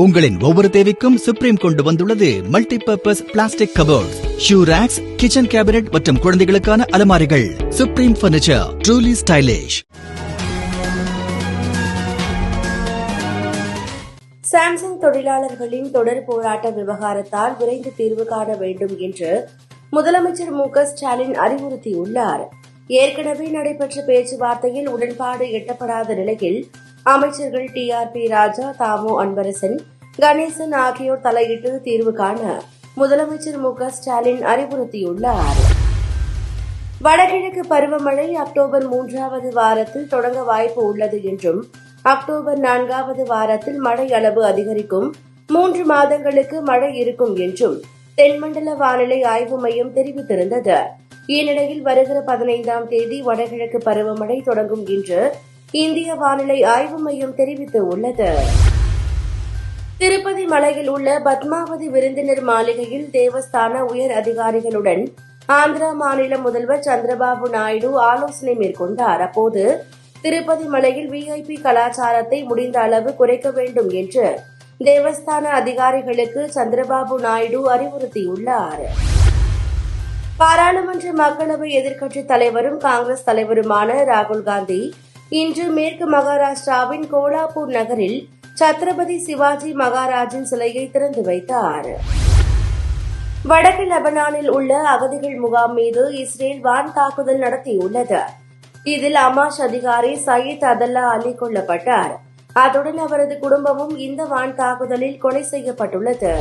உங்களின் ஒவ்வொரு தேவைக்கும் சுப்ரீம் கொண்டு வந்துள்ளது multipurpose plastic cupboard shoe racks kitchen cabinet மற்றும் குழந்தைகளுக்கான அலமாரிகள். Supreme furniture truly stylish Samsung தொழிலாளர்களின் தொடர் போராட்ட விவகாரத்தால் விரைந்து தீர்வு காண வேண்டும் என்று முதலமைச்சர் மு க ஸ்டாலின் அறிவுறுத்தியுள்ளார். ஏற்கனவே நடைபெற்ற பேச்சுவார்த்தையில் உடன்பாடு எட்டப்படாத நிலையில் அமைச்சர்கள் T R B Raja Thamo Anbarasan Ganesan ஆகியோர் தலையிட்டு தீர்வு காண முதலமைச்சர் மு க ஸ்டாலின் அறிவுறுத்தியுள்ளார். வடகிழக்கு பருவமழை அக்டோபர் மூன்றாவது வாரத்தில் தொடங்க வாய்ப்பு உள்ளது என்றும் அக்டோபர் நான்காவது வாரத்தில் மழை அளவு அதிகரிக்கும் மூன்று மாதங்களுக்கு மழை இருக்கும் என்றும் தென்மண்டல வானிலை ஆய்வு மையம் தெரிவித்திருந்தது. இந்நிலையில் வருகிற பதினைந்தாம் தேதி வடகிழக்கு பருவமழை தொடங்கும் என்று இந்திய வானிலை ஆய்வு மையம் தெரிவித்துள்ளது. திருப்பதி மலையில் உள்ள பத்மாவதி விருந்தினர் மாளிகையில் தேவஸ்தான உயர் அதிகாரிகளுடன் ஆந்திரா மாநில முதல்வர் சந்திரபாபு நாயுடு ஆலோசனை மேற்கொண்டார். அப்போது திருப்பதி மலையில் விஐபி கலாச்சாரத்தை முடிந்த அளவு குறைக்க வேண்டும் என்று தேவஸ்தான அதிகாரிகளுக்கு சந்திரபாபு நாயுடு அறிவுறுத்தியுள்ளார். பாராளுமன்ற மக்களவை எதிர்க்கட்சித் தலைவரும் காங்கிரஸ் தலைவருமான ராகுல் காந்தி இன்று மேற்கு மகாராஷ்டிராவின் கோலாப்பூர் நகரில் சத்ரபதி சிவாஜி மகாராஜின் சிலையை திறந்து வைத்தார். வடக்கு லெபனானில் உள்ள அகதிகள் முகாம் மீது இஸ்ரேல் வான் தாக்குதல் நடத்தியுள்ளது. இதில் அமாஷ் அதிகாரி சயீத் அதல்லா அலி கொல்லப்பட்டார். அத்துடன் அவரது குடும்பமும் இந்த வான் தாக்குதலில் கொலை செய்யப்பட்டுள்ளது.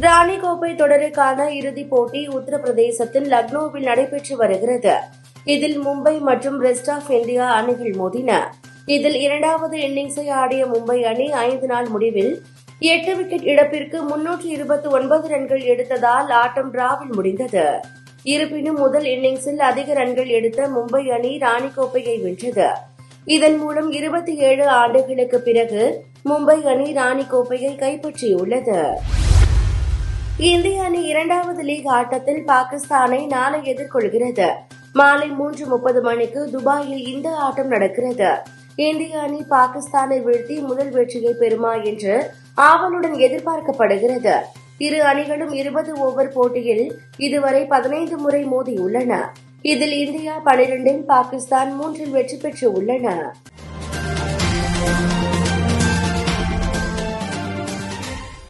ராணி கோப்பை தொடருக்கான இறுதிப் போட்டி உத்தரப்பிரதேசத்தில் லக்னோவில் நடைபெற்று வருகிறது. இதில் மும்பை மற்றும் ரெஸ்ட் ஆஃப் இந்தியா அணிகள் மோதின. இதில் இரண்டாவது இன்னிங்ஸை ஆடிய மும்பை அணி ஐந்து நாள் முடிவில் எட்டு விக்கெட் இழப்பிற்கு முன்னூற்று இருபத்தி ஒன்பது ரன்கள் எடுத்ததால் ஆட்டம் டிராவில் முடிந்தது. இருப்பினும் முதல் இன்னிங்ஸில் அதிக ரன்கள் எடுத்த மும்பை அணி ராணி கோப்பையை வென்றது. இதன் மூலம் இருபத்தி ஏழு ஆண்டுகளுக்கு பிறகு மும்பை அணி ராணி கோப்பையை கைப்பற்றியுள்ளது. இந்திய அணி இரண்டாவது லீக் ஆட்டத்தில் பாகிஸ்தானை நாளை எதிர்கொள்கிறது. மாலை மூன்று முப்பது மணிக்கு துபாயில் இந்த ஆட்டம் நடக்கிறது. இந்திய அணி பாகிஸ்தானை வீழ்த்தி முதல் வெற்றியை பெறுமா என்று ஆவலுடன் எதிர்பார்க்கப்படுகிறது. இரு அணிகளும் இருபது ஓவர் போட்டியில் இதுவரை பதினைந்து முறை மோதியுள்ளன. இதில் இந்தியா பனிரெண்டில் பாகிஸ்தான் மூன்றில் வெற்றி பெற்று உள்ளன